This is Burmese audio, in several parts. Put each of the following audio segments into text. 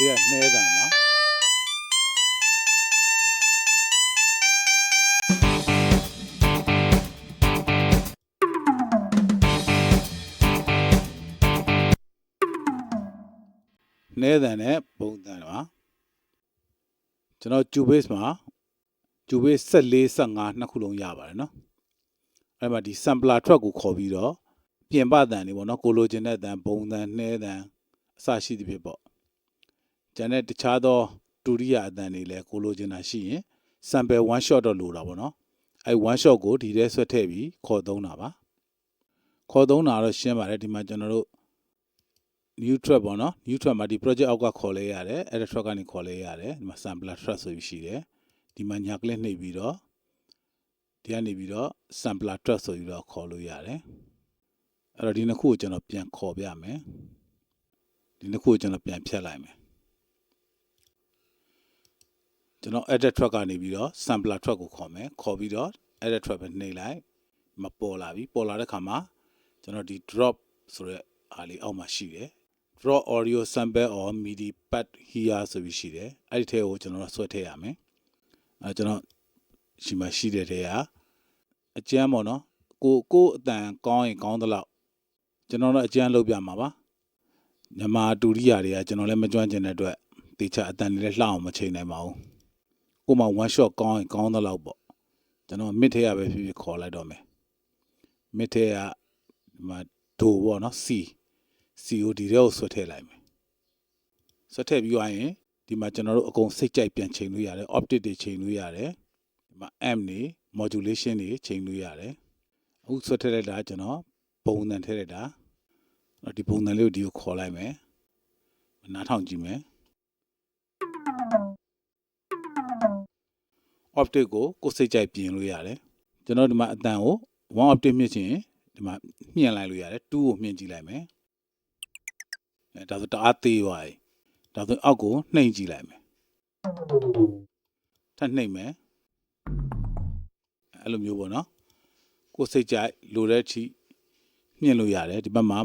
လေးကနှဲတံပါနှဲတံနဲ့ပုံတံပါကျွန်တော် Cubase မှာ Cubase 14 15နှစ်ခုလုံးရပါတယ်เนาะအဲ့မှာဒီ sampler track ကိုခေါ်ပြီးတော့ပြင်ပတန်တွေပေါ့เนาะကိုလိုချင်တဲ့တန်ပုံတန်နှဲတန်အစရှိသဖြင့်ပေါ့ ကျန်တဲ့တခြားသောဒုတိယအတန်တွေလည်းကိုလိုချင်တာရှိရင် sample one shot တော့လိုတာပေါ့နော်အဲ one shot ကိုဒီထဲဆွတ်ထည့်ပြီးခေါ်သုံးတာပါခေါ်သုံးတာတော့ရှင်းပါတယ်ဒီမှာကျွန်တော်တို့ new track ပေါ့နော် new track မှာဒီ project အောက်ကခေါ်လဲရတယ် edit track ကနေခေါ်လဲရတယ်ဒီမှာ sampler track ဆိုပြီးရှိတယ်ဒီမှာညာကလစ်နှိပ်ပြီးတော့ဒီကနေပြီးတော့ sampler track ဆိုပြီးတော့ခေါ်လို့ရတယ်အဲ့တော့ဒီနှစ်ခုကိုကျွန်တော်ပြန်ခေါ်ပြမယ်ဒီနှစ်ခုကိုကျွန်တော်ပြန်ဖြတ်လိုက်မယ် ကျွန်တော် edit track ကနေပြီးတော့ sampler track ကိုခေါ်မယ်ခေါ်ပြီးတော့ edit track ပဲနှိပ်လိုက်မပေါ်လာပြီပေါ်လာတဲ့ခါမှာကျွန်တော်ဒီ drop ဆိုတဲ့အားလေးအောက်မှာရှိတယ် draw audio sample or midi pad here ဆိုပြီးရှိတယ်အဲ့ဒီထဲကိုကျွန်တော်တို့ဆွဲထည့်ရမယ်အဲကျွန်တော်ရှိမှရှိတဲ့ထဲကအကျန်းပေါ့နော်ကိုကိုအတန်ကောင်းရင်ကောင်းသလောက်ကျွန်တော်တို့အကျန်းလုပ်ပြမှာပါမြန်မာတူရိယာတွေကကျွန်တော်လည်းမကြွန့်ကျင်တဲ့အတွက်တေချာအတန်တွေလည်းလှအောင်မချိန်နိုင်ပါဘူး ကိုမှ one shot ကောင်းရင်ကောင်းသလောက်ပေါ့ကျွန်တော် mid ထဲရပဲဖြစ်ဖြစ်ခေါ်လိုက်တော့မယ် mid ထဲကဒီမှာဒိုပေါ့နော် C COD တွေကိုဆွဲထည့်လိုက်မယ်ဆွဲထည့်ပြီးသွားရင်ဒီမှာကျွန်တော်တို့အကုန်စိတ်ကြိုက်ပြန်ချိန်လို့ရတယ် optic တွေချိန်လို့ရတယ်ဒီမှာ amp တွေ modulation တွေချိန်လို့ရတယ်အခုဆွဲထည့်လိုက်တာကျွန်တော်ပုံစံထည့်လိုက်တာအဲ့ဒီပုံစံလေးကိုဒီကိုခေါ်လိုက်မယ်နားထောင်ကြည့်မယ် optic ကိုကိုယ်စိတ်ကြိုက်ပြင်လို့ရတယ်ကျွန်တော်ဒီမှာအတန်ကို1 optic မြင့်ချင်ဒီမှာမြင့်လိုက်လို့ရတယ်2ကိုမြင့်ကြည့်လိုက်မယ်အဲဒါဆိုတအားသေးသွားပြီဒါဆိုအောက်ကိုနှိမ့်ကြည့်လိုက်မယ်ထပ်နှိမ့်မယ်အဲ့လိုမျိုးပေါ့နော်ကိုယ်စိတ်ကြိုက်လိုတဲ့အထိမြင့်လို့ရတယ်ဒီဘက်မှာ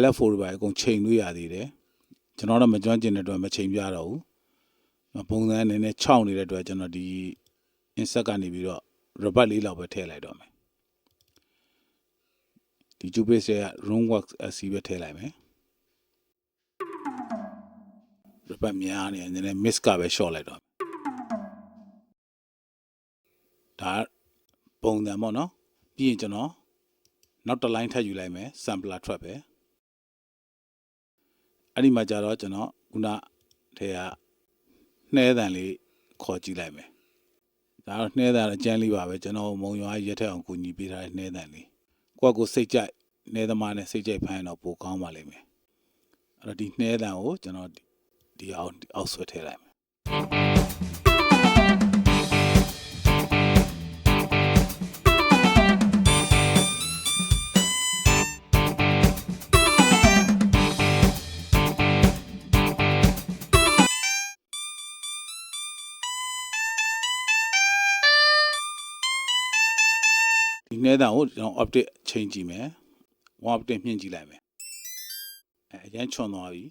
LF4 တွေပါအကုန်ချိန်လို့ရသေးတယ်ကျွန်တော်တော့မကျွမ်းကျင်တဲ့အတွက်မချိန်ပြတော့ဘူး ပုံစံအနေနဲ့6နေတဲ့အတွက်ကျွန်တော်ဒီ insert ကနေပြီးတော့ rubber လေးလောက်ပဲထည့်လိုက်တော့မယ်ဒီ Cubase ရဲ့ Roomworks SC ပဲထည့်လိုက်မယ် rubber များနေတယ်နည်းနည်း miss ကပဲ short လိုက်တော့ဒါပုံစံပေါ့နော်ပြီးရင်ကျွန်တော်နောက်တစ် line ထပ်ယူလိုက်မယ် sampler track ပဲအဲ့ဒီမှာကြတော့ကျွန်တော်ခုနထဲက နှဲတန်လေးခေါ်ကြည့်လိုက်မယ်ဒါတော့နှဲတန်အကျန်းလေးပါပဲကျွန်တော်မုံရွာရက်ထက်အောင်ကူညီပေးထားတဲ့နှဲတန်လေးကိုယ့်ကိုစိတ်ကြိုက်နှဲသမားနဲ့စိတ်ကြိုက်ဖိုင်းတော့ပိုကောင်းပါလိမ့်မယ်အဲ့တော့ဒီနှဲတန်ကိုကျွန်တော်ဒီအောင်အောက်ဆွဲထည့်လိုက်မယ် ဒီနှဲတန်ကိုကျွန်တော် optic ချိန်ကြည့်မယ်1 optic မြင့်ကြည့်လိုက်မယ်အဲအရင်ချွန်သွားပြီ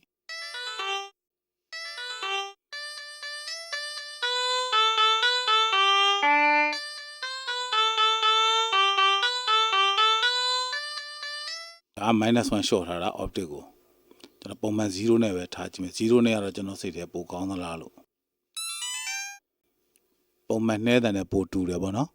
ဒါ -1 short ထားတာ optic ကိုကျွန်တော်ပုံမှန်0နဲ့ပဲထားကြည့်မယ်0နဲ့ကတော့ကျွန်တော်စိတ်ထဲပိုကောင်းသလားလို့ပုံမှန်နှဲတန်နဲ့ပိုတူတယ်ပေါ့နော်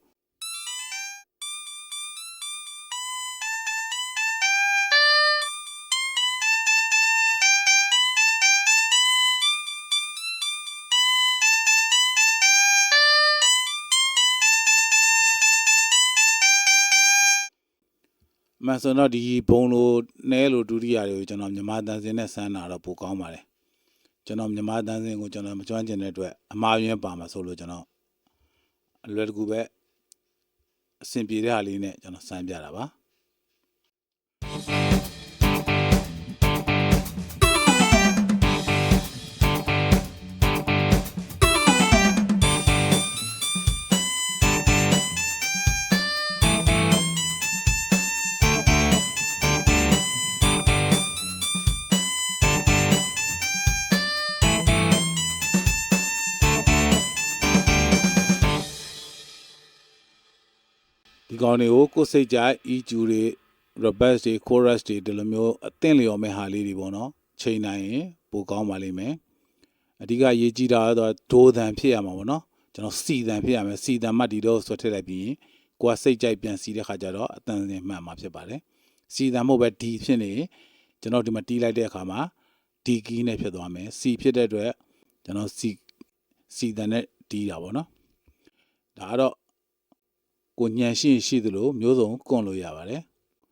မှန်ဆိုတော့ဒီဘုံလိုနဲလိုဒုတိယတွေကိုကျွန်တော်မြန်မာတန်စင်နဲ့ဆန်းတာတော့ပိုကောင်းပါတယ်ကျွန်တော်မြန်မာတန်စင်ကိုကျွန်တော်မကျွမ်းကျင်တဲ့အတွက်အမှားယွင်းပါမှာဆိုလို့ကျွန်တော်အလွယ်တကူပဲအဆင်ပြေတဲ့ဟာလေးနဲ့ကျွန်တော်စမ်းပြတာပါ ကောင်တွေကိုကိုယ်စိတ်ကြိုက် EQ တွေ robust တွေ chorus တွေဒီလိုမျိုးအသင့်လျော်မဲ့ဟာလေးတွေပေါ့နော်ချိန်နိုင်ရင်ပိုကောင်းပါလိမ့်မယ်အဓိကရေးကြည့်တာကတော့ဒိုးတန်ဖြစ်ရမှာပေါ့နော်ကျွန်တော်စီတန်ဖြစ်ရမယ်စီတန်မှတ်ဒီတော့ဆွတ်ထည့်လိုက်ပြီးရင်ကိုယ်ကစိတ်ကြိုက်ပြန်စီတဲ့ခါကျတော့အတန်စင်မှန်မှာဖြစ်ပါတယ်စီတန်မဟုတ်ပဲဒီဖြစ်နေရင်ကျွန်တော်ဒီမှာတီးလိုက်တဲ့အခါမှာဒီကီးနဲ့ဖြစ်သွားမယ်စီဖြစ်တဲ့အတွက်ကျွန်တော်စီစီတန်နဲ့တီးတာပေါ့နော်ဒါကတော့ ကိုညံရှိရင်ရှိသလိုမျိုးစုံကွန်လို့ရပါတယ်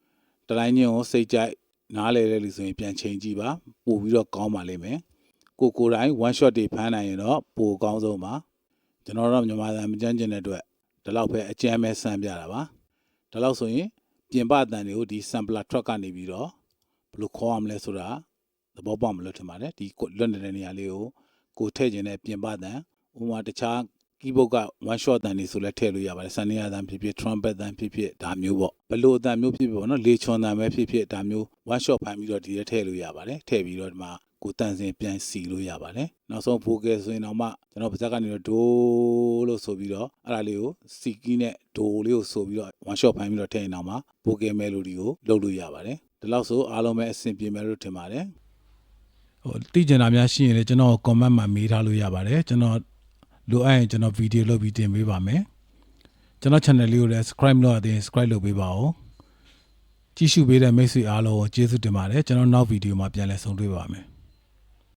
။တတိုင်းချင်းကိုစိတ်ကြိုက်နားလဲလဲလို့ဆိုရင်ပြန်ချိန်ကြည့်ပါပို့ပြီးတော့ကောင်းပါလိမ့်မယ်။ကိုကိုယ်တိုင်း one shot တွေဖမ်းနိုင်ရင်တော့ပိုကောင်းဆုံးပါ။ကျွန်တော်တို့မြန်မာသားမကြမ်းကျင်တဲ့အတွက်ဒီလောက်ပဲအကြမ်းပဲစမ်းပြတာပါ။ဒီလောက်ဆိုရင်ပြင်ပအတန်တွေကိုဒီ sampler truck ကနေပြီးတော့ဘယ်လိုခေါ်ရမလဲဆိုတာသဘောပေါက်မလို့ထင်ပါတယ်။ဒီကိုလွတ်နေတဲ့နေရာလေးကိုကိုထည့်ခြင်းနဲ့ပြင်ပအတန်ဥပမာတခြား keyboard က one shot တန်နေဆိုလဲထည့်လို့ရပါတယ်။စနေရတန်ဖြစ်ဖြစ် trumpet တန်ဖြစ်ဖြစ်ဒါမျိုးပေါ့။ဘလို့အတန်မျိုးဖြစ်ဖြစ်ပေါ့နော်။လေချွန်တန်ပဲဖြစ်ဖြစ်ဒါမျိုး one shot ဖမ်းပြီးတော့ဒီထဲထည့်လို့ရပါတယ်။ထည့်ပြီးတော့ဒီမှာကိုတန်စင်ပြန်စီလို့ရပါတယ်။နောက်ဆုံး vocal ဆိုရင်တော့မှကျွန်တော်ပါဇက်ကနေတော့ဒိုးလို့ဆိုပြီးတော့အဲ့ဒါလေးကိုစီကီးနဲ့ဒိုးလေးကိုဆိုပြီးတော့ one shot ဖမ်းပြီးတော့ထည့်ရင်တော့မှ vocal melody ကိုလုပ်လို့ရပါတယ်။ဒီလောက်ဆိုအားလုံးပဲအဆင်ပြေမယ်လို့ထင်ပါတယ်။ဟိုတိကျင်တာများရှိရင်လည်းကျွန်တော် comment မှာမေးထားလို့ရပါတယ်ကျွန်တော် လိုအပ်ရင်ကျွန်တော်ဗီဒီယိုလုပ်ပြီးတင်ပေးပါမယ်ကျွန်တော် channel လေးကိုလည်း subscribe လုပ်ရသေးရင် subscribe လုပ်ပေးပါဦးကြည့်ရှုပေးတဲ့မိတ်ဆွေအားလုံးကိုကျေးဇူးတင်ပါတယ်ကျွန်တော်နောက်ဗီဒီယိုမှာပြန်လည်ဆုံတွေ့ပါမယ်